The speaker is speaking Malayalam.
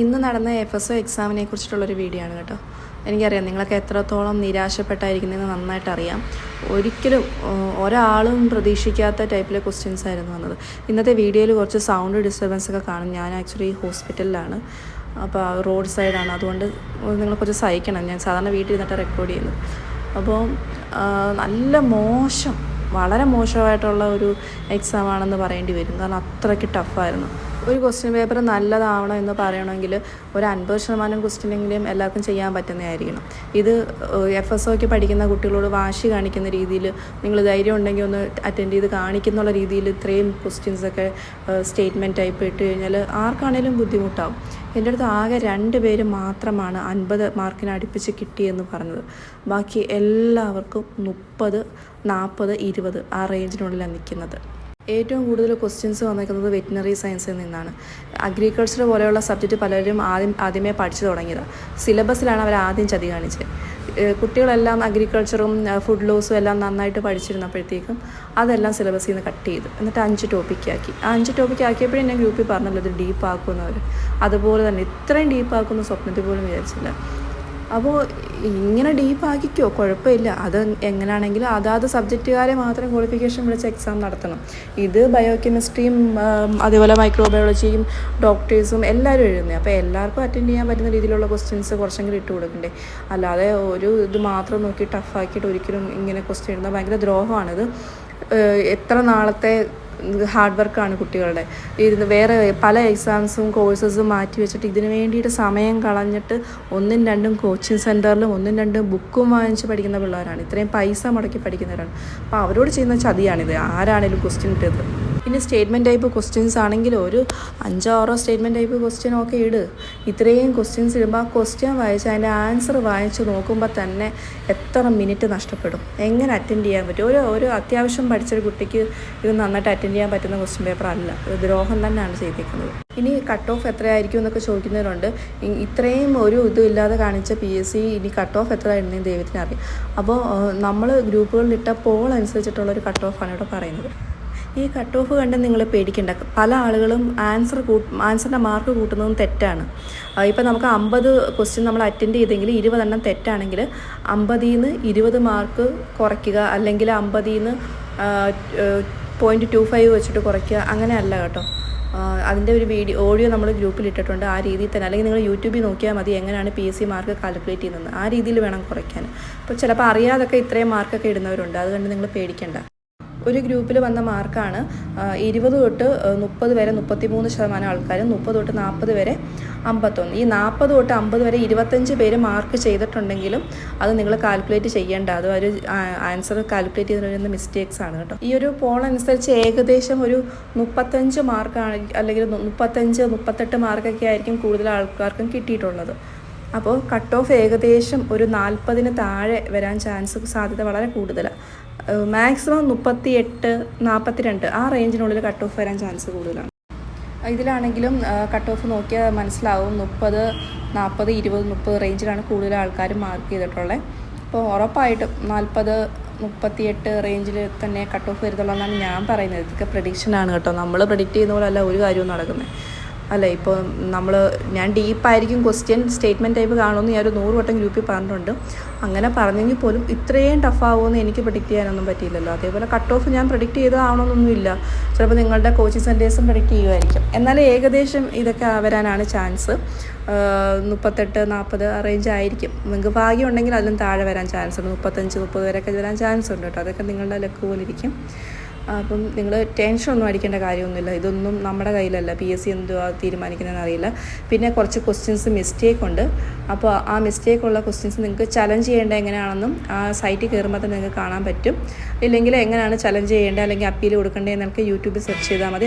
ഇന്ന് നടന്ന എഫ് എസ് ഒ എക്സാമിനെ കുറിച്ചിട്ടുള്ളൊരു വീഡിയോ ആണ് കേട്ടോ. എനിക്കറിയാം നിങ്ങളൊക്കെ എത്രത്തോളം നിരാശപ്പെട്ടായിരിക്കുന്നതെന്ന് നന്നായിട്ട് അറിയാം ഒരിക്കലും ഒരാളും പ്രതീക്ഷിക്കാത്ത ടൈപ്പിലെ ക്വസ്റ്റ്യൻസ് ആയിരുന്നു വന്നത്. ഇന്നത്തെ വീഡിയോയിൽ കുറച്ച് സൗണ്ട് ഡിസ്റ്റർബൻസ് ഒക്കെ കാണും. ഞാൻ ആക്ച്വലി ഹോസ്പിറ്റലിലാണ് അപ്പോൾ റോഡ് സൈഡാണ് അതുകൊണ്ട് നിങ്ങൾ കുറച്ച് സഹിക്കണം. ഞാൻ സാധാരണ വീട്ടിൽ ഇരുന്നിട്ട് റെക്കോർഡ് ചെയ്യുന്നത്. അപ്പോൾ നല്ല മോശം വളരെ മോശമായിട്ടുള്ള ഒരു എക്സാമാണെന്ന് പറയേണ്ടി വരും. കാരണം അത്രയ്ക്ക് ടഫായിരുന്നു ഒരു ക്വസ്റ്റ്യൻ പേപ്പർ നല്ലതാവണം എന്ന് പറയണമെങ്കിൽ ഒരു അൻപത് ശതമാനം ക്വസ്റ്റ്യനെങ്കിലും എല്ലാവർക്കും ചെയ്യാൻ പറ്റുന്നതായിരിക്കണം. ഇത് എഫ് എസ് ഒക്ക് പഠിക്കുന്ന കുട്ടികളോട് വാശി കാണിക്കുന്ന രീതിയിൽ നിങ്ങൾ ധൈര്യം ഉണ്ടെങ്കിൽ ഒന്ന് അറ്റൻഡ് ചെയ്ത് കാണിക്കുന്നുള്ള രീതിയിൽ ഇത്രയും ക്വസ്റ്റ്യൻസൊക്കെ സ്റ്റേറ്റ്മെന്റ് ടൈപ്പ് ഇട്ട് കഴിഞ്ഞാൽ ആർക്കാണേലും ബുദ്ധിമുട്ടാവും. എന്റെ അടുത്ത് ആകെ രണ്ട് പേര് മാത്രമാണ് അൻപത് മാർക്കിന് അടുപ്പിച്ച് കിട്ടിയെന്ന് പറഞ്ഞത്. ബാക്കി എല്ലാവർക്കും മുപ്പത് നാൽപ്പത് ഇരുപത് ആ റേഞ്ചിനുള്ളിലാണ് നിൽക്കുന്നത്. ഏറ്റവും കൂടുതൽ ക്വസ്റ്റ്യൻസ് വന്നിരിക്കുന്നത് വെറ്റിനറി സയൻസിൽ നിന്നാണ്. അഗ്രികൾച്ചർ പോലെയുള്ള സബ്ജക്റ്റ് പലരും ആദ്യം ആദ്യമേ പഠിച്ചു തുടങ്ങിയത്. സിലബസിലാണ് അവർ ആദ്യം ചതി കാണിച്ചത് കുട്ടികളെല്ലാം അഗ്രികൾച്ചറും ഫുഡ് ലോസും എല്ലാം നന്നായിട്ട് പഠിച്ചിരുന്നപ്പോഴത്തേക്കും അതെല്ലാം സിലബസിൽ നിന്ന് കട്ട് ചെയ്തു. എന്നിട്ട് അഞ്ച് ടോപ്പിക്കാക്കി ആ അഞ്ച് ടോപ്പിക്ക് ആക്കിയപ്പോഴും ഞാൻ ഗ്രൂപ്പിൽ പറഞ്ഞല്ലോ ഇത് ഡീപ്പ് ആക്കുമെന്നവർ അതുപോലെ തന്നെ ഇത്രയും ഡീപ്പ് ആക്കുന്ന സ്വപ്നത്തിൽ പോലും വിചാരിച്ചില്ല. അപ്പോൾ ഇങ്ങനെ ഡീപ്പ് ആക്കിക്കോ കുഴപ്പമില്ല. അത് എങ്ങനെയാണെങ്കിലും അതാത് സബ്ജക്റ്റുകാരെ മാത്രം ക്വാളിഫിക്കേഷൻ വിളിച്ച് എക്സാം നടത്തണം. ഇത് ബയോ കെമിസ്ട്രിയും അതേപോലെ മൈക്രോബയോളജിയും ഡോക്ടേഴ്സും എല്ലാവരും എഴുതുന്നത് അപ്പോൾ എല്ലാവർക്കും അറ്റൻഡ് ചെയ്യാൻ പറ്റുന്ന രീതിയിലുള്ള ക്വസ്റ്റ്യൻസ് കുറച്ചെങ്കിലും ഇട്ട് കൊടുക്കണ്ടേ? അല്ലാതെ ഒരു ഇത് മാത്രം നോക്കി ടഫാക്കിയിട്ട് ഒരിക്കലും ഇങ്ങനെ ക്വസ്റ്റ്യൻ ഇടുന്ന ഭയങ്കര ദ്രോഹമാണിത്. എത്ര നാളത്തെ ഹാർഡ് വർക്കാണ് കുട്ടികളുടെ. ഇരുന്ന് വേറെ പല എക്സാംസും കോഴ്സസും മാറ്റി വെച്ചിട്ട് ഇതിനു വേണ്ടിയിട്ട് സമയം കളഞ്ഞിട്ട് ഒന്നും രണ്ടും കോച്ചിങ് സെന്ററിലും ഒന്നും രണ്ടും ബുക്കും വാങ്ങിച്ച് പഠിക്കുന്ന പിള്ളേരാണ്. ഇത്രയും പൈസ മുടക്കി പഠിക്കുന്നവരാണ്. അപ്പോൾ അവരോട് ചെയ്യുന്ന ചതിയാണിത്. ആരാണേലും ക്വസ്റ്റ്യൻ ഇട്ടത്. പിന്നെ സ്റ്റേറ്റ്മെന്റ് ടൈപ്പ് ക്വസ്റ്റ്യൻസ് ആണെങ്കിൽ ഒരു അഞ്ചോ ആറോ സ്റ്റേറ്റ്മെന്റ് ടൈപ്പ് ക്വസ്റ്റ്യൻ ഒക്കെ ഇട്. ഇത്രയും ക്വസ്റ്റ്യൻസ് ഇടുമ്പോൾ ആ ക്വസ്റ്റ്യൻ വായിച്ച് അതിന്റെ ആൻസർ വായിച്ച് നോക്കുമ്പോൾ തന്നെ എത്ര മിനിറ്റ് നഷ്ടപ്പെടും. എങ്ങനെ അറ്റൻഡ് ചെയ്യാൻ പറ്റും? ഒരു ഒരു അത്യാവശ്യം പഠിച്ചൊരു കുട്ടിക്ക് ഇത് നന്നായിട്ട് അറ്റൻഡ് ചെയ്യാൻ പറ്റുന്ന ക്വസ്റ്റ്യൻ പേപ്പർ അല്ല. ഒരു ദ്രോഹം തന്നെയാണ് ചെയ്തിരിക്കുന്നത് ഇനി കട്ട് ഓഫ് എത്രയായിരിക്കും എന്നൊക്കെ ചോദിക്കുന്നവരുണ്ട്. ഇത്രയും ഒരു ഇതും ഇല്ലാതെ കാണിച്ച പി എസ് സി ഇനി കട്ട് ഓഫ് എത്ര ദൈവത്തിന് അറിയാം. അപ്പോൾ നമ്മൾ ഗ്രൂപ്പുകളിൽ ഇട്ട പോൾ അനുസരിച്ചിട്ടുള്ള ഒരു കട്ട് ഓഫാണ് ഇവിടെ പറയുന്നത്. ഈ കട്ട് ഓഫ് കണ്ട് നിങ്ങൾ പേടിക്കേണ്ട. പല ആളുകളും ആൻസർ കൂട്ട് ആൻസറിന്റെ മാർക്ക് കൂട്ടുന്നതും തെറ്റാണ്. ഇപ്പം നമുക്ക് അമ്പത് ക്വസ്റ്റ്യൻ നമ്മൾ അറ്റൻഡ് ചെയ്തെങ്കിൽ ഇരുപതെണ്ണം തെറ്റാണെങ്കിൽ അമ്പതിൽ നിന്ന് ഇരുപത് മാർക്ക് കുറയ്ക്കുക അല്ലെങ്കിൽ അമ്പതിൽ നിന്ന് പോയിന്റ് ടു ഫൈവ് വെച്ചിട്ട് കുറയ്ക്കുക അങ്ങനെയല്ല കേട്ടോ. അതിന്റെ ഒരു വീഡിയോ ഓഡിയോ നമ്മൾ ഗ്രൂപ്പിൽ ഇട്ടിട്ടുണ്ട്. ആ രീതിയിൽ തന്നെ. അല്ലെങ്കിൽ നിങ്ങൾ യൂട്യൂബിൽ നോക്കിയാൽ മതി എങ്ങനെയാണ് P S C mark calculate ചെയ്യുന്നത്. ആ രീതിയിൽ വേണം കുറയ്ക്കാൻ. അപ്പോൾ ചിലപ്പോൾ അറിയാതൊക്കെ ഇത്രയും മാർക്കൊക്കെ ഇടുന്നവരുണ്ട്. അതുകൊണ്ട് നിങ്ങൾ പേടിക്കേണ്ട. ഒരു ഗ്രൂപ്പിൽ വന്ന മാർക്കാണ് ഇരുപത് തൊട്ട് മുപ്പത് വരെ മുപ്പത്തി മൂന്ന് ശതമാനം ആൾക്കാരും മുപ്പത് തൊട്ട് നാൽപ്പത് വരെ അമ്പത്തൊന്ന്. ഈ നാൽപ്പത് തൊട്ട് അമ്പത് വരെ ഇരുപത്തഞ്ച് പേര് മാർക്ക് ചെയ്തിട്ടുണ്ടെങ്കിലും അത് നിങ്ങൾ കാൽക്കുലേറ്റ് ചെയ്യേണ്ട. അത് ഒരു ആൻസർ കാൽക്കുലേറ്റ് ചെയ്ത് വരുന്ന മിസ്റ്റേക്സ് ആണ് കേട്ടോ. ഈ ഒരു പോൾ അനുസരിച്ച് ഏകദേശം ഒരു മുപ്പത്തഞ്ച് മാർക്കാണ് അല്ലെങ്കിൽ മുപ്പത്തഞ്ച് മുപ്പത്തെട്ട് മാർക്കൊക്കെ ആയിരിക്കും കൂടുതൽ ആൾക്കാർക്കും കിട്ടിയിട്ടുള്ളത്. അപ്പോൾ കട്ട് ഓഫ് ഏകദേശം ഒരു നാൽപ്പതിന് താഴെ വരാൻ ചാൻസ് സാധ്യത വളരെ കൂടുതലാണ് മാക്സിമം മുപ്പത്തി എട്ട് നാൽപ്പത്തി രണ്ട് ആ റേഞ്ചിനുള്ളിൽ കട്ട് ഓഫ് വരാൻ ചാൻസ് കൂടുതലാണ്. ഇതിലാണെങ്കിലും കട്ട് ഓഫ് നോക്കിയാൽ മനസ്സിലാവും മുപ്പത് നാൽപ്പത് ഇരുപത് മുപ്പത് റേഞ്ചിലാണ് കൂടുതൽ ആൾക്കാർ മാർക്ക് ചെയ്തിട്ടുള്ളത് അപ്പോൾ ഉറപ്പായിട്ടും നാൽപ്പത് മുപ്പത്തിയെട്ട് റേഞ്ചിൽ തന്നെ കട്ട് ഓഫ് വരുന്നുള്ളതെന്നാണ് ഞാൻ പറയുന്നത്. ഇതൊക്കെ പ്രഡിക്ഷനാണ് കേട്ടോ. നമ്മൾ പ്രഡിക്റ്റ് ചെയ്യുന്ന പോലെ അല്ല ഒരു കാര്യവും നടക്കുന്നത് അല്ല ഇപ്പോൾ നമ്മൾ ഞാൻ ഡീപ്പായിരിക്കും ക്വസ്റ്റ്യൻ സ്റ്റേറ്റ്മെന്റ് ടൈപ്പ് കാണുമെന്ന് ഞാൻ ഒരു നൂറ് വട്ടം ഗ്രൂപ്പിൽ പറഞ്ഞിട്ടുണ്ട്. അങ്ങനെ പറഞ്ഞെങ്കിൽ പോലും ഇത്രയും ടഫാവുമെന്ന് എനിക്ക് പ്രഡിക്റ്റ് ചെയ്യാനൊന്നും പറ്റിയില്ലല്ലോ. അതേപോലെ കട്ട് ഓഫ് ഞാൻ പ്രഡിക്റ്റ് ചെയ്തതാണോന്നൊന്നുമില്ല ചിലപ്പോൾ നിങ്ങളുടെ കോച്ചിങ് സെന്റേഴ്സും പ്രഡിക്റ്റ് ചെയ്യുമായിരിക്കും. എന്നാലും ഏകദേശം ഇതൊക്കെ വരാനാണ് ചാൻസ് മുപ്പത്തെട്ട് നാൽപ്പത് റേഞ്ച് ആയിരിക്കും. നിങ്ങൾക്ക് ഭാഗ്യം ഉണ്ടെങ്കിൽ അതിലും താഴെ വരാൻ ചാൻസ് ഉണ്ട്. മുപ്പത്തഞ്ച് മുപ്പത് വരെയൊക്കെ വരാൻ ചാൻസ് ഉണ്ട് കേട്ടോ. അതൊക്കെ നിങ്ങളുടെ ലക്ക് പോലെ ഇരിക്കും. അപ്പം നിങ്ങൾ ടെൻഷൻ ഒന്നും അടിക്കേണ്ട കാര്യമൊന്നുമില്ല. ഇതൊന്നും നമ്മുടെ കയ്യിലല്ല. പി എസ് സി എന്തുവാ തീരുമാനിക്കുന്നതെന്ന് അറിയില്ല. പിന്നെ കുറച്ച് ക്വസ്റ്റ്യൻസ് മിസ്റ്റേക്ക് ഉണ്ട്. അപ്പോൾ ആ മിസ്റ്റേക്ക് ഉള്ള ക്വസ്റ്റ്യൻസ് നിങ്ങൾക്ക് ചലഞ്ച് ചെയ്യേണ്ട എങ്ങനെയാണെന്നും ആ സൈറ്റിൽ കയറുമ്പോൾ തന്നെ നിങ്ങൾക്ക് കാണാൻ പറ്റും. ഇല്ലെങ്കിൽ എങ്ങനെയാണ് ചലഞ്ച് ചെയ്യേണ്ടത് അല്ലെങ്കിൽ അപ്പീൽ കൊടുക്കേണ്ടത് എന്നൊക്കെ യൂട്യൂബിൽ സെർച്ച് ചെയ്താൽ മതി.